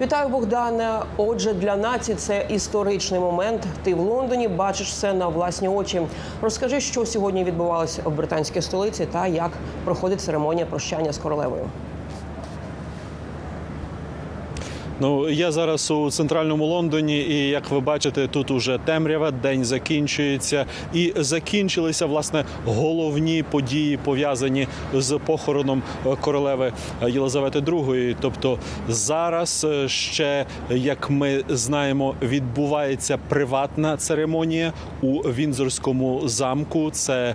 Вітаю, Богдане. Отже, для нації це історичний момент. Ти в Лондоні бачиш все на власні очі. Розкажи, що сьогодні відбувалося в британській столиці та як проходить церемонія прощання з королевою. Ну я зараз у центральному Лондоні, і як ви бачите, тут уже темрява, день закінчується, і закінчилися власне головні події пов'язані з похороном е, королеви Єлизавети II. Тобто зараз е, ще, як ми знаємо, відбувається приватна церемонія у Вінзорському замку. Це е,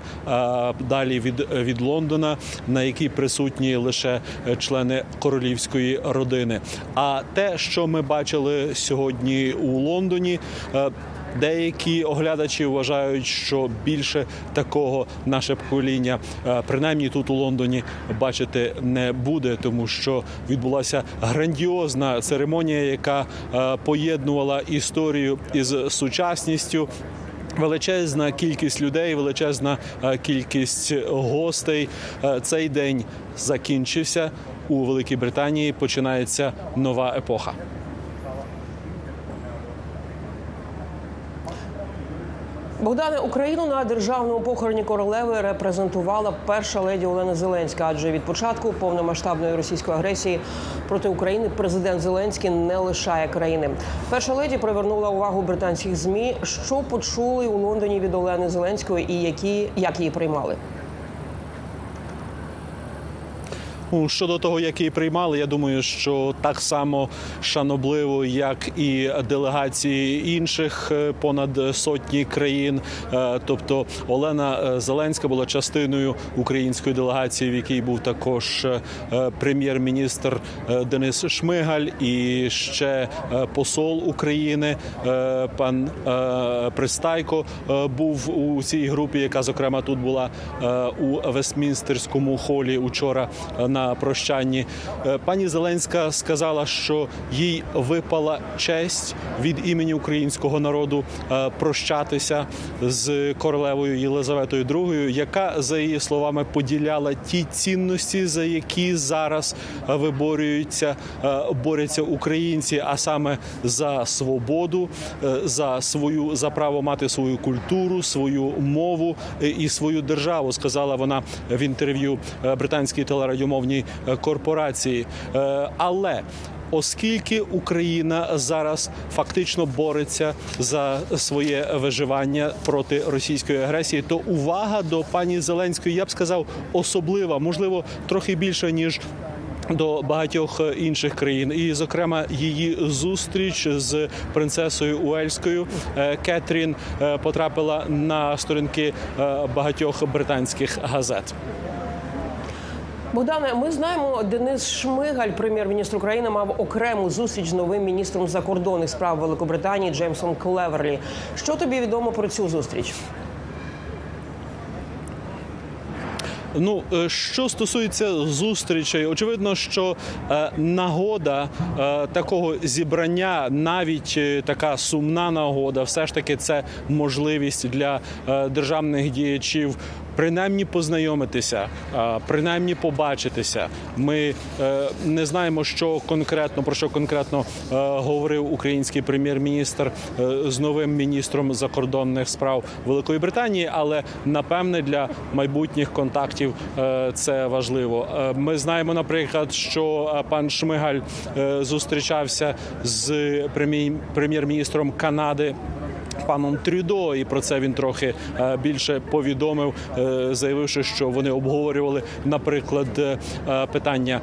далі від, від Лондона, на якій присутні лише члени королівської родини. А те, що ми бачили сьогодні у Лондоні. е, Деякі оглядачі вважають, що більше такого наше покоління, е, принаймні тут у Лондоні, бачити не буде, тому що відбулася грандіозна церемонія, яка е, поєднувала історію із сучасністю. Величезна кількість людей, величезна кількість гостей. Цей день закінчився у Великій Британії. Починається нова епоха. Богдане Україну на державному похороні королеви репрезентувала перша леді Олена Зеленська. Адже від початку повномасштабної російської агресії проти України президент Зеленський не лишає країни. Перша леді привернула увагу британських змі. Що почули у Лондоні від Олени Зеленської і які як її приймали? Ну, щодо того, як її приймали, я думаю, що так само шанобливо, як і делегації інших е, понад сотні країн. Е, Тобто Олена е, Зеленська була частиною української делегації, в якій був також прем'єр-міністр Денис Шмигаль і ще посол України пан Пристайко був у цій групі, яка зокрема тут була у Вестмінстерському холі учора е, прощанні. Е, Пані Зеленська сказала, що їй випала честь від імені українського народу е, прощатися з королевою Єлизаветою II, яка за її словами поділяла ті цінності, за які зараз виборюються, е, борються українці, а саме за свободу, за свою за право мати свою культуру, свою мову і свою державу. Сказала вона в інтерв'ю британській телерадіомовній е, корпорації. Е, Але Оскільки Україна зараз фактично бореться за своє виживання проти російської агресії, то увага до пані Зеленської, я б сказав, особлива, можливо, трохи більше ніж. До багатьох інших країн, і зокрема її зустріч з принцесою Уельською е, Кетрін е, потрапила на сторінки е, багатьох британських газет. Богдане, ми знаємо, Денис Шмигаль, прем'єр-міністр України, мав окрему зустріч з новим міністром закордонних справ Великобританії Джеймсом Клеверлі. Що тобі відомо про цю зустріч? Ну, е, що стосується зустрічей, очевидно, що е, нагода е, такого зібрання, навіть е, така сумна нагода, все ж таки це можливість для е, державних діячів. Принаймні познайомитися, принаймні побачитися. Ми е, не знаємо, що конкретно про що конкретно е, говорив український прем'єр-міністр е, з новим міністром закордонних справ Великої Британії, але напевне для майбутніх контактів це важливо. Ми знаємо, наприклад, що пан Шмигаль зустрічався з прем'єр- прем'єр-міністром Канади. Паном Трюдо, і про це він трохи е, більше повідомив, е, заявивши, що вони обговорювали, наприклад, е, питання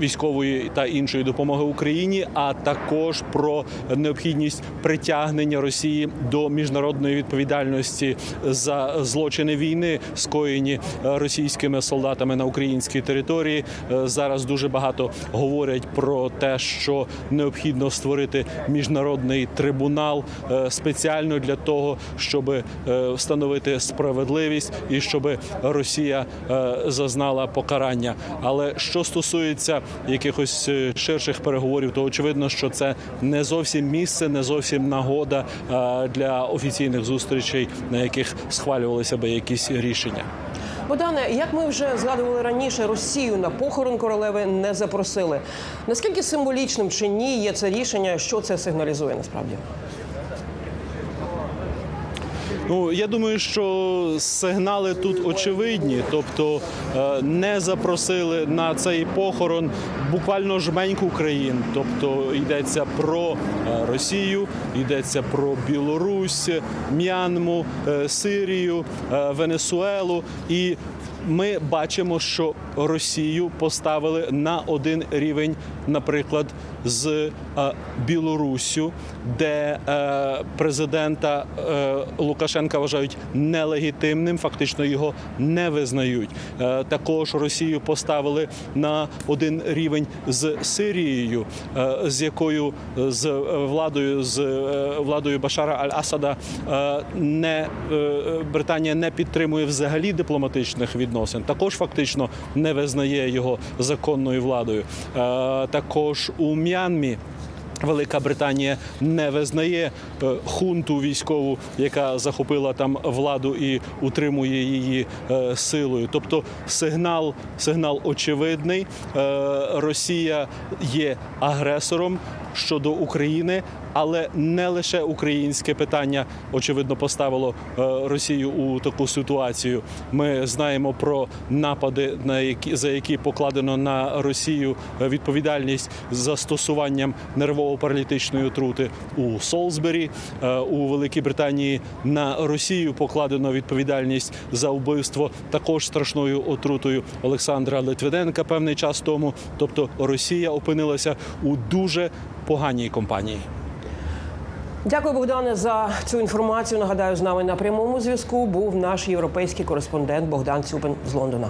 військової та іншої допомоги Україні, а також про необхідність притягнення Росії до міжнародної відповідальності за злочини війни, скоєні російськими солдатами на українській території. Зараз дуже багато говорять про те, що необхідно створити міжнародний трибунал е, спеціально для того, щоб е, встановити справедливість і щоб Росія е, зазнала покарання. Але що стосується якихось е, ширших переговорів, то очевидно, що це не зовсім місце, не зовсім нагода для офіційних зустрічей, на яких схвалювалися би якісь рішення. Богдане, як ми вже згадували раніше, Росію на похорон королеви не запросили. Наскільки символічним чи ні є це рішення? Що це сигналізує насправді? Ну я думаю, що сигнали тут очевидні, тобто е, не запросили на цей похорон буквально жменьку країн. Тобто йдеться про е, Росію, йдеться про Білорусь, М'янму, е, Сирію, Венесуелу і. Ми бачимо, що Росію поставили на один рівень, наприклад, з Білоруссю, де е, президента е, Лукашенка вважають нелегітимним, фактично його не визнають. Е, також Росію поставили на один рівень з Сирією, е, з якою з е, владою з е, владою Башара Аль-Асада е, не е, е, Британія не підтримує взагалі дипломатичних відносин. Також фактично не визнає його законною владою. Е, також у М'янмі. Велика Британія не визнає е, хунту військову, яка захопила там владу і утримує її е, силою. Тобто сигнал, сигнал очевидний. Е, Росія є агресором щодо України, але не лише українське питання очевидно поставило е, Росію у таку ситуацію. Ми знаємо про напади, на які за які покладено на Росію е, відповідальність застосуванням нервово-паралітичної отрути у Солсбері. Е, У Великій Британії на Росію покладено відповідальність за вбивство також страшною отрутою Олександра Литвиненка певний час тому. Тобто Росія опинилася у дуже поганій компанії. Дякую, Богдане, за цю інформацію. Нагадаю, з нами на прямому зв'язку був наш європейський кореспондент Богдан Цюпин з Лондона.